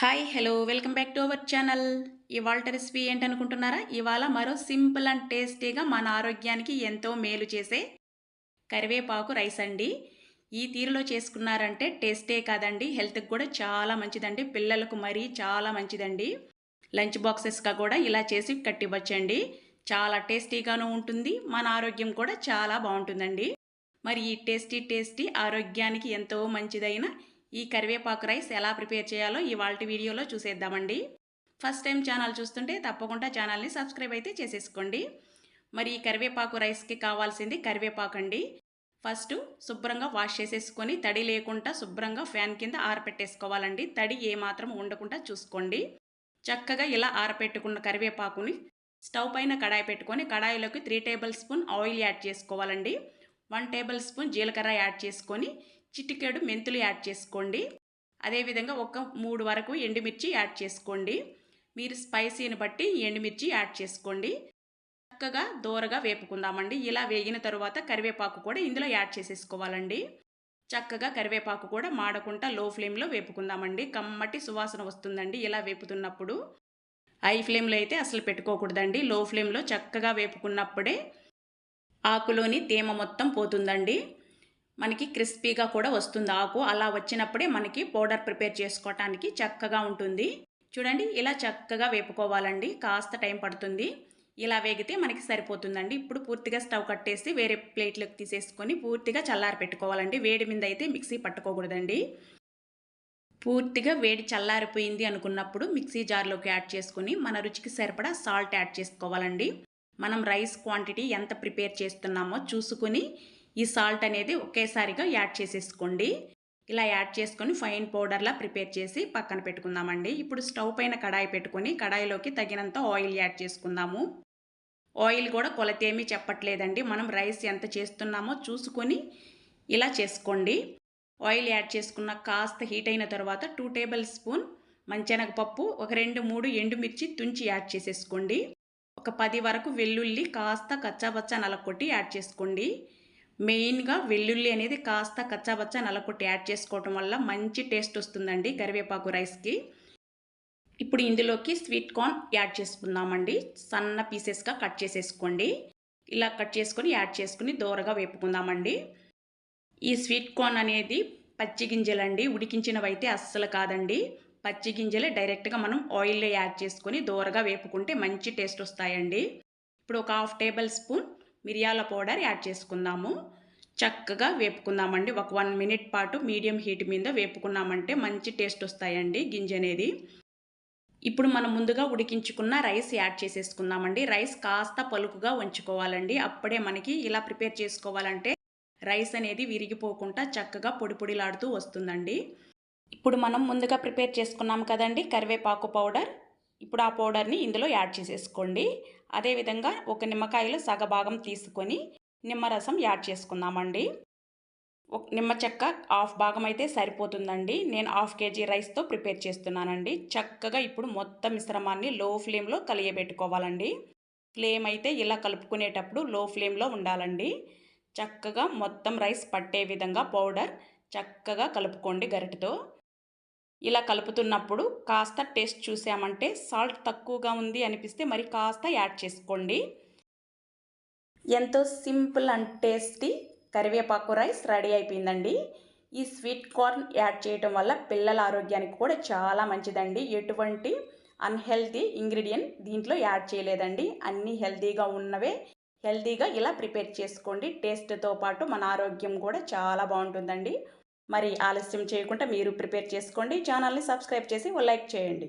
Hi hello welcome back to our channel ఇవాళ recipe ఏంటనుకుంటున్నారా? ఇవాళ మరో సింపుల్ అండ్ టేస్టీగా మన ఆరోగ్యానికి ఎంతో మేలు చేసే కరివేపాకు రైస్ అండి. ఈ తీరులో చేసుకున్నారంటే టేస్టే కాదండి హెల్త్కి కూడా చాలా మంచిదండి పిల్లలకు మరీ చాలా మంచిదండి. లంచ్ బాక్సెస్గా కూడా ఇలా చేసి కట్టివ్వచ్చండి. చాలా టేస్టీగాను ఉంటుంది మన ఆరోగ్యం కూడా చాలా బాగుంటుందండి. మరి ఈ టేస్టీ టేస్టీ ఆరోగ్యానికి ఎంతో మంచిదైన ఈ కరివేపాకు రైస్ ఎలా ప్రిపేర్ చేయాలో ఇవాళ వీడియోలో చూసేద్దామండి. ఫస్ట్ టైం ఛానల్ చూస్తుంటే తప్పకుండా ఛానల్ని సబ్స్క్రైబ్ అయితే చేసేసుకోండి. మరి ఈ కరివేపాకు రైస్కి కావాల్సింది కరివేపాకు అండి ఫస్ట్ శుభ్రంగా వాష్ చేసేసుకొని తడి లేకుండా శుభ్రంగా ఫ్యాన్ కింద ఆరపెట్టేసుకోవాలండి. తడి ఏమాత్రం ఉండకుండా చూసుకోండి. చక్కగా ఇలా ఆరపెట్టుకున్న కరివేపాకుని స్టవ్ పైన కడాయి పెట్టుకొని కడాయిలోకి three tablespoon oil add చేసుకోవాలండి. వన్ టేబుల్ స్పూన్ జీలకర్ర యాడ్ చేసుకొని చిటికెడు మెంతులు యాడ్ చేసుకోండి. అదేవిధంగా ఒక మూడు వరకు ఎండుమిర్చి యాడ్ చేసుకోండి. మీరు స్పైసీని బట్టి ఎండుమిర్చి యాడ్ చేసుకోండి. చక్కగా దోరగా వేపుకుందామండి. ఇలా వేగిన తరువాత కరివేపాకు కూడా ఇందులో యాడ్ చేసేసుకోవాలండి. చక్కగా కరివేపాకు కూడా మాడకుండా లో ఫ్లేమ్లో వేపుకుందామండి. కమ్మటి సువాసన వస్తుందండి ఇలా వేపుతున్నప్పుడు. హై ఫ్లేమ్లో అయితే అసలు పెట్టుకోకూడదండి. లో ఫ్లేమ్లో చక్కగా వేపుకున్నప్పుడే ఆకులోని తేమ మొత్తం పోతుందండి. మనకి క్రిస్పీగా కూడా వస్తుంది ఆకు. అలా వచ్చినప్పుడే మనకి పౌడర్ ప్రిపేర్ చేసుకోవటానికి చక్కగా ఉంటుంది. చూడండి ఇలా చక్కగా వేపుకోవాలండి. కాస్త టైం పడుతుంది. ఇలా వేగితే మనకి సరిపోతుందండి. ఇప్పుడు పూర్తిగా స్టవ్ కట్టేసి వేరే ప్లేట్లోకి తీసేసుకొని పూర్తిగా చల్లారి పెట్టుకోవాలండి. వేడి మీద అయితే మిక్సీ పట్టుకోకూడదండి. పూర్తిగా వేడి చల్లారిపోయింది అనుకున్నప్పుడు మిక్సీ జార్లోకి యాడ్ చేసుకుని మన రుచికి సరిపడా సాల్ట్ యాడ్ చేసుకోవాలండి. మనం రైస్ క్వాంటిటీ ఎంత ప్రిపేర్ చేస్తున్నామో చూసుకుని ఈ సాల్ట్ అనేది ఒకేసారిగా యాడ్ చేసేసుకోండి. ఇలా యాడ్ చేసుకొని ఫైన్ పౌడర్లా ప్రిపేర్ చేసి పక్కన పెట్టుకుందామండి. ఇప్పుడు స్టవ్ పైన కడాయి పెట్టుకొని కడాయిలోకి తగినంత ఆయిల్ యాడ్ చేసుకుందాము. ఆయిల్ కూడా కొలతేమీ చెప్పట్లేదండి. మనం రైస్ ఎంత చేస్తున్నామో చూసుకొని ఇలా చేసుకోండి. ఆయిల్ యాడ్ చేసుకున్న కాస్త హీట్ అయిన తర్వాత టూ టేబుల్ స్పూన్ మంచెనగపప్పు ఒక రెండు మూడు ఎండుమిర్చి తుంచి యాడ్ చేసేసుకోండి. ఒక పది వరకు వెల్లుల్లి కాస్త కచ్చాబచ్చా నలకొట్టి యాడ్ చేసుకోండి. మెయిన్గా వెల్లుల్లి అనేది కాస్త కచ్చాబచ్చా నలకొట్టి యాడ్ చేసుకోవటం వల్ల మంచి టేస్ట్ వస్తుందండి కరివేపాకు రైస్కి. ఇప్పుడు ఇందులోకి స్వీట్ కార్న్ యాడ్ చేసుకుందామండి. సన్న పీసెస్గా కట్ చేసేసుకోండి. ఇలా కట్ చేసుకొని యాడ్ చేసుకుని దోరగా వేపుకుందామండి. ఈ స్వీట్ కార్న్ అనేది పచ్చి గింజలండి. ఉడికించినవైతే అస్సలు కాదండి. పచ్చి గింజలే డైరెక్ట్గా మనం ఆయిల్లో యాడ్ చేసుకొని దోరగా వేపుకుంటే మంచి టేస్ట్ వస్తాయండి. ఇప్పుడు ఒక హాఫ్ టేబుల్ స్పూన్ మిరియాల పౌడర్ యాడ్ చేసుకుందాము. చక్కగా వేపుకుందామండి. ఒక వన్ మినిట్ పాటు మీడియం హీట్ మీద వేపుకున్నామంటే మంచి టేస్ట్ వస్తాయండి గింజ అనేది. ఇప్పుడు మనం ముందుగా ఉడికించుకున్న రైస్ యాడ్ చేసేసుకుందామండి. రైస్ కాస్త పలుకుగా ఉంచుకోవాలండి అప్పుడే మనకి ఇలా ప్రిపేర్ చేసుకోవాలంటే రైస్ అనేది విరిగిపోకుండా చక్కగా పొడి పొడిలాడుతూ వస్తుందండి. ఇప్పుడు మనం ముందుగా ప్రిపేర్ చేసుకున్నాం కదండి కరివేపాకు పౌడర్. ఇప్పుడు ఆ పౌడర్ని ఇందులో యాడ్ చేసేసుకోండి. అదేవిధంగా ఒక నిమ్మకాయలో సగభాగం తీసుకొని నిమ్మరసం యాడ్ చేసుకుందామండి. నిమ్మ చెక్క హాఫ్ భాగం అయితే సరిపోతుందండి. నేను హాఫ్ కేజీ రైస్తో ప్రిపేర్ చేస్తున్నానండి. చక్కగా ఇప్పుడు మొత్తం మిశ్రమాన్ని లో ఫ్లేమ్లో కలియబెట్టుకోవాలండి. ఫ్లేమ్ అయితే ఇలా కలుపుకునేటప్పుడు లో ఫ్లేమ్లో ఉండాలండి. చక్కగా మొత్తం రైస్ పట్టే విధంగా పౌడర్ చక్కగా కలుపుకోండి గరిటతో. ఇలా కలుపుతున్నప్పుడు కాస్త టేస్ట్ చూసామంటే సాల్ట్ తక్కువగా ఉంది అనిపిస్తే మరి కాస్త యాడ్ చేసుకోండి. ఎంతో సింపుల్ అండ్ టేస్టీ కరివేపాకు రైస్ రెడీ అయిపోయిందండి. ఈ స్వీట్ కార్న్ యాడ్ చేయటం వల్ల పిల్లల ఆరోగ్యానికి కూడా చాలా మంచిదండి. ఎటువంటి అన్హెల్తీ ఇంగ్రీడియంట్ దీంట్లో యాడ్ చేయలేదండి. అన్నీ హెల్తీగా ఉన్నవే. హెల్తీగా ఇలా ప్రిపేర్ చేసుకోండి. టేస్ట్తో పాటు మన ఆరోగ్యం కూడా చాలా బాగుంటుందండి. మరి ఆలస్యం చేయకుండా మీరు ప్రిపేర్ చేసుకోండి. ఛానల్ని సబ్స్క్రైబ్ చేసి ఓ లైక్ చేయండి.